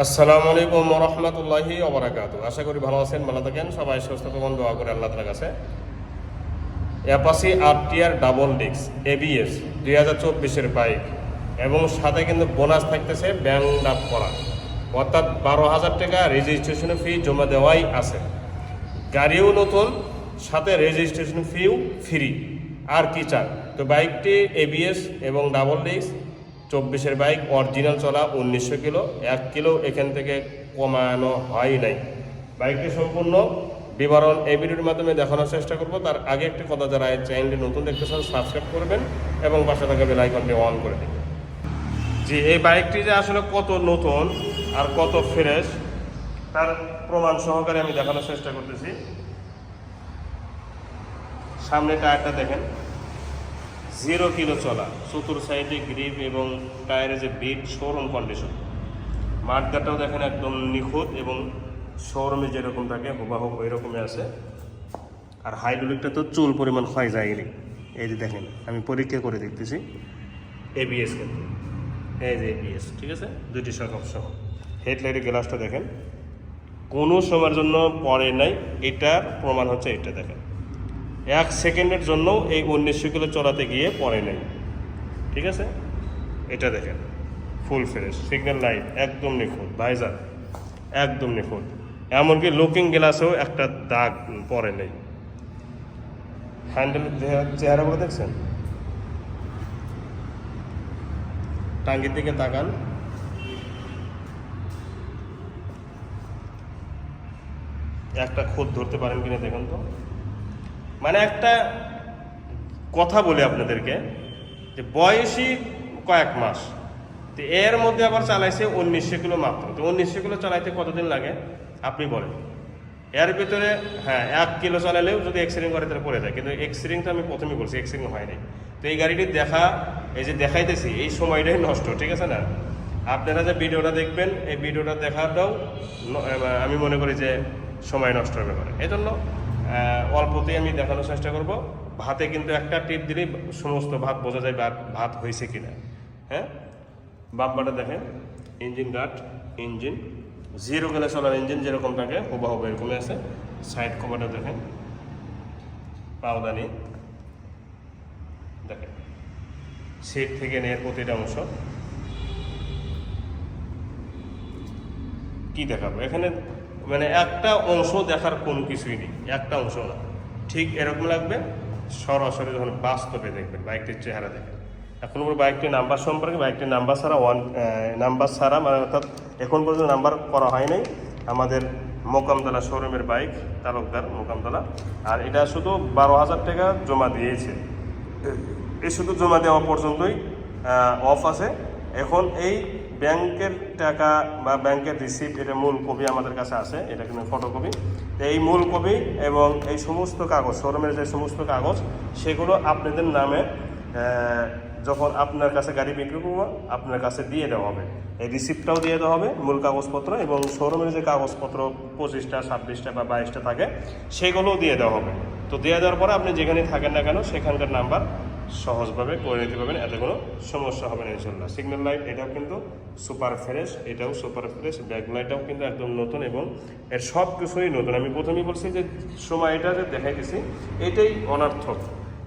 আসসালামু আলাইকুম রহমতুল্লাহি ওবরাকাতু আশা করি ভালো আছেন, ভালো থাকেন। সবাই সুস্থ থাকুন, দোয়া করে আল্লাহ তালার কাছে। অ্যাপাসি আর টিআর ডাবল ডিক্স এবিএস দুই হাজার চব্বিশের বাইক এবং সাথে কিন্তু বোনাস থাকতেছে ব্যাংক লাভ করা। অর্থাৎ বারো হাজার টাকা রেজিস্ট্রেশন ফি জমা দেওয়াই আছে। গাড়িও নতুন, সাথে রেজিস্ট্রেশন ফিও ফ্রি আর কি চান তো বাইকটি এবিএস এবং ডাবল ডিস্ক চব্বিশের বাইক অরিজিনাল চলা উনিশশো কিলো, এক কিলো এখান থেকে কমানো হয় নাই। বাইকটি সম্পূর্ণ বিবরণ এই ভিডিওর মাধ্যমে দেখানোর চেষ্টা করব। তার আগে একটি কথা যারা এই চ্যানেলটি নতুন দেখতেছেন সাবস্ক্রাইব করবেন এবং পাশে থাকা বেল আইকনটি অন করে দেবেন। জি, এই বাইকটি যে আসলে কত নতুন আর কত ফ্রেশ, তার প্রমাণ সহকারে আমি দেখানোর চেষ্টা করতেছি। সামনে টায়ারটা দেখেন। জিরো কিলো চলা, চতুর সাইডে গ্রিপ এবং টায়ারে যে বিট শোরুম কন্ডিশন মাঠগাটাও দেখেন একদম নিখুঁত এবং শোরুমে যেরকম থাকে, হুবাহু ওই রকমই আছে। আর হাইড্রোলিকটা তো চুল পরিমাণ ক্ষয় যায়নি। এই যে দেখেন, আমি পরীক্ষা করে দেখতেছি। এবিএস কিন্তু। এই যে এবিএস ঠিক আছে? দুইটি সরকার সহ। হেডলাইটের গ্লাসটা দেখেন। কোনো সময়ের জন্য পরে নাই। এটার প্রমাণ হচ্ছে এটা দেখেন। এক সেকেন্ডের জন্য এই উনিশশো কিলো চড়াতে গিয়ে পরে নেই। ঠিক আছে? এটা দেখেন। ফুল ফ্রেশ সিগন্যাল লাইট একদম নিখুঁত। ভাইজার একদম নিখুঁত। এমনকি লুকিং গ্লাসেও একটা দাগ পরে নেই। হ্যান্ডেল চেহারাগুলো দেখছেন? টাঙ্গির দিকে তাকান। একটা খুদ ধরতে পারেন কিনা দেখুন তো। মানে একটা কথা বলি আপনাদেরকে, যে বয়সী কয়েক মাস। তো এর মধ্যে আবার চালাইছে উনিশশো কিলো মাত্র। তো উনিশশো কিলো চালাইতে কতদিন লাগে? আপনি বলেন। এর ভিতরে হ্যাঁ এক কিলো চালালেও যদি এক্সিডিং করে তাহলে পড়ে যায়। কিন্তু এক্সিডিং তো আমি প্রথমেই বলছি এক্সিডিং হয়নি। তো এই গাড়িটি দেখা, এই যে দেখাইতেছি, এই সময়টাই নষ্ট, ঠিক আছে না? আপনারা যে ভিডিওটা দেখবেন, এই ভিডিওটা দেখাটাও আমি মনে করি যে সময় নষ্ট হবে পারে এই জন্য অল্পতেই আমি দেখানোর চেষ্টা করব। ভাতে কিন্তু একটা টিপ দিলেই সমস্ত ভাত বোঝা যায় ভাত হয়েছে কিনা। হ্যাঁ? বাম্পারটা দেখেন, ইঞ্জিন গার্ড ইঞ্জিন। জিরো গেলে চলার ইঞ্জিন যেরকম থাকে হুবাহুব এরকমই আছে। সাইড কভারটা দেখেন, পাওদানি। দেখেন সিট থেকে নিয়ে প্রতিটা অংশ। কি দেখাবো? এখানে মানে একটা অংশ দেখার কোনো কিছুই নেই, একটা অংশ না। ঠিক এরকম লাগবে, সরাসরি যখন বাস্তবে দেখবেন, বাইকটির চেহারা দেখবেন। এখন উপর বাইকটির নাম্বার সম্পর্কে, বাইকটির নাম্বার ছাড়া ওয়ান নাম্বার ছাড়া মানে অর্থাৎ এখন পর্যন্ত নাম্বার করা হয় নাই। আমাদের মোকামতলা শোরুমের বাইক, তালুকদার মোকামতলা। আর এটা শুধু বারো হাজার টাকা জমা দিয়েছে। এই শুধু জমা দেওয়া পর্যন্তই অফ আছে। এখন এই ব্যাংকের টাকা বা ব্যাংকের রিসিপ্ট এটা মূল কপি আমাদের কাছে আছে, এটা কিন্তু ফটোকপি এই মূল কপি এবং এই সমস্ত কাগজ, শোরুমের যে সমস্ত কাগজ, সেগুলো আপনাদের নামে যখন আপনার কাছে গাড়ি বিক্রি করব, আপনার কাছে দিয়ে দেওয়া হবে। এই রিসিপ্টটাও দিয়ে দেওয়া হবে, মূল কাগজপত্র এবং শোরুমের যে কাগজপত্র পঁচিশটা, ছাব্বিশটা বা বাইশটা থাকে, সেগুলোও দিয়ে দেওয়া হবে। তো দিয়ে দেওয়ার পরে আপনি যেখানে থাকেন না কেন, সেখানকার নাম্বার সহজভাবে করে নিতে পারবেন, এতে কোনো সমস্যা হবে না ইনশাল্লাহ সিগন্যাল লাইট এটাও কিন্তু সুপার ফ্রেশ এটাও সুপার ফ্রেশ ব্যাক লাইটটাও কিন্তু একদম নতুন এবং এর সব কিছুই নতুন। আমি প্রথমেই বলছি যে সময় এটা যে দেখাইতেছি, এটাই অনার্থক।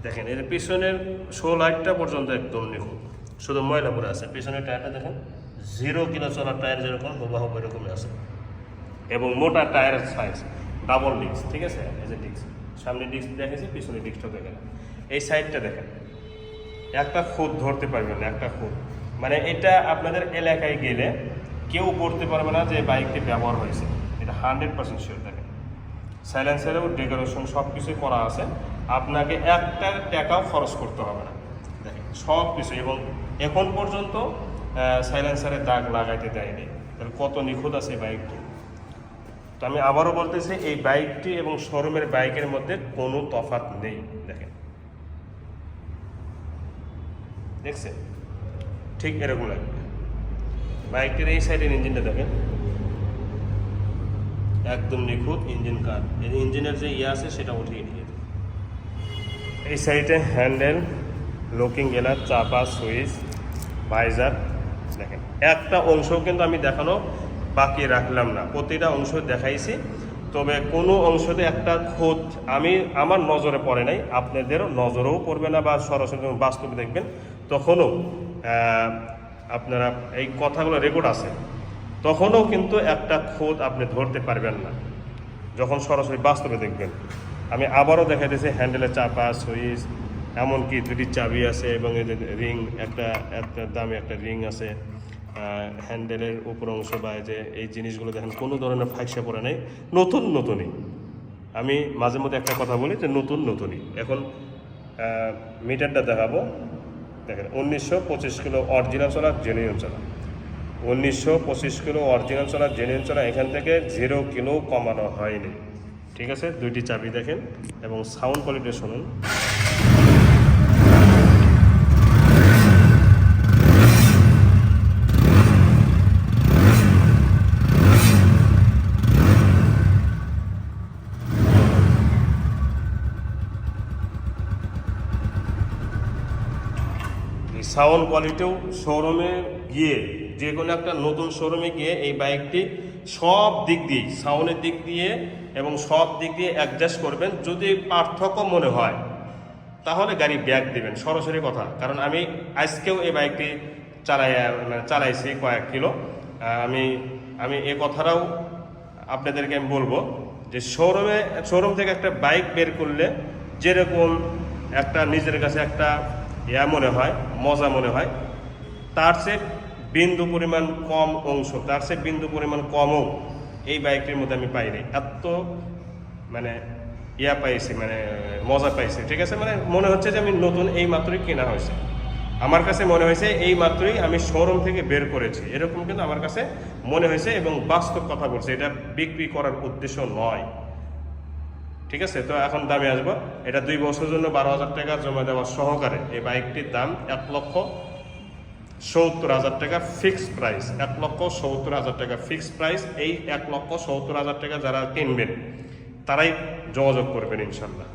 দেখেন, এর পিছনের শো লাইটটা পর্যন্ত একদম নিখুঁত। শুধু ময়লা পরে আছে, পিছনের টায়ারটা দেখেন জিরো কিলো চলার টায়ার যেরকম হুবাহু এরকমই আছে। এবং মোটা টায়ারের সাইজ ডাবল ডিস্ক ঠিক আছে? এই যে ডিস্ক সামনে ডিস্ক দেখেছি পিছনে ডিস্কটা দেখেন। এই সাইডটা দেখেন। একটা খুদ ধরতে পারবেন না, একটা খুদ মানে এটা আপনাদের এলাকায় গেলে কেউ বলতে পারবে না যে বাইকটি ব্যবহার হয়েছে। এটা হান্ড্রেড পার্সেন্ট শিওর দেখেন। সাইলেন্সারেও, ডেকোরেশন সব কিছুই করা আছে। আপনাকে একটা টাকাও খরচ করতে হবে না। দেখেন সব কিছু এবং এখন পর্যন্ত সাইলেন্সারের দাগ লাগাইতে দেয়নি। তাহলে কত নিখুঁত আছে বাইকটি? তো আমি আবারও বলতেছি, এই বাইকটি এবং শোরুমের বাইকের মধ্যে কোনো তফাৎ নেই। দেখেন দেখছেন? ঠিক এরকম লাগবে। বাইকটির এই সাইডের ইঞ্জিনটা দেখেন। একদম নিখুঁত ইঞ্জিন কার ইঞ্জিনের যে ইয়ে আছে, সেটা উঠিয়ে নিয়ে এই সাইডে হ্যান্ডেল লুকিং গেলার চাপা সুইচ ভাইজার দেখেন। একটা অংশ কিন্তু আমি দেখানো বাকি রাখলাম না। প্রতিটা অংশ দেখাইছি। তবে কোনো অংশতে একটা খোঁজ আমি আমার নজরে পড়ে নাই। আপনাদেরও নজরেও পড়বে না বা সরাসরি বাস্তবে দেখবেন। তখনও আপনারা এই কথাগুলো রেকর্ড আছে। তখনও কিন্তু একটা খোঁজ আপনি ধরতে পারবেন না। যখন সরাসরি বাস্তবে দেখবেন। আমি আবারও দেখা দিয়েছি, হ্যান্ডেলের চাপা, সুইচ, এমনকি দুটি চাবি আছে এবং এই যে রিং, একটা একটা দামি একটা রিং আছে। হ্যান্ডেলের উপর অংশ বা যে এই জিনিসগুলো দেখেন, কোনো ধরনের ফাইসা পড়ে নেই। নতুন নতুনই। আমি মাঝে মধ্যে একটা কথা বলি যে নতুন নতুনই। এখন মিটারটা দেখাবো। দেখেন, উনিশশো পঁচিশ কিলো অরিজিনাল চলা জেনুইন চলা। উনিশশো পঁচিশ কিলো অরিজিনাল চলা জেনুইন চলা, এখান থেকে জিরো কিলো কমানো হয়নি। ঠিক আছে? দুইটি চাবি দেখেন এবং সাউন্ড কোয়ালিটি শুনুন। সাউন্ড কোয়ালিটিও শোরুমে গিয়ে, যে কোনো একটা নতুন শোরুমে গিয়ে এই বাইকটি সব দিক দিয়ে সাউন্ডের দিক দিয়ে এবং সব দিক দিয়ে অ্যাডজাস্ট করবেন যদি পার্থক্য মনে হয়, তাহলে গাড়ি ব্যাগ দেবেন, সরাসরি কথা। কারণ আমি আজকেও এই বাইকটি চালাই মানে চালাইছি কয়েক কিলো। আমি আমি এ কথাটাও আপনাদেরকে আমি বলব যে শোরুমে শোরুম থেকে একটা বাইক বের করলে যেরকম একটা নিজের কাছে একটা ইয়া মনে হয়, মজা মনে হয়, তার চেয়ে বিন্দু পরিমাণ কম অংশ, তার চেয়ে বিন্দু পরিমাণ কমও এই বাইকটির মধ্যে আমি পাইনি। এত মানে ইয়া পাইছি মানে মজা পাইছি, ঠিক আছে? মানে মনে হচ্ছে যে আমি নতুন এই মাত্রই কেনা হয়েছে। আমার কাছে মনে হয়েছে এই মাত্রই আমি শোরুম থেকে বের করেছি। এরকম কিন্তু আমার কাছে মনে হয়েছে এবং বাস্তব কথা বলছে। এটা বিক্রি করার উদ্দেশ্য নয়। ঠিক আছে? তো এখন দামে আসব। এটা দুই বছরের জন্য বারো হাজার টাকা জমা দেওয়া সহকারে এই বাইকটির দাম এক লক্ষ সত্তর হাজার টাকা ফিক্সড প্রাইস এক লক্ষ সত্তর হাজার টাকা ফিক্সড প্রাইস এই এক লক্ষ সত্তর হাজার টাকা যারা কিনবেন, তারাই যোগাযোগ করবেন ইনশাল্লাহ।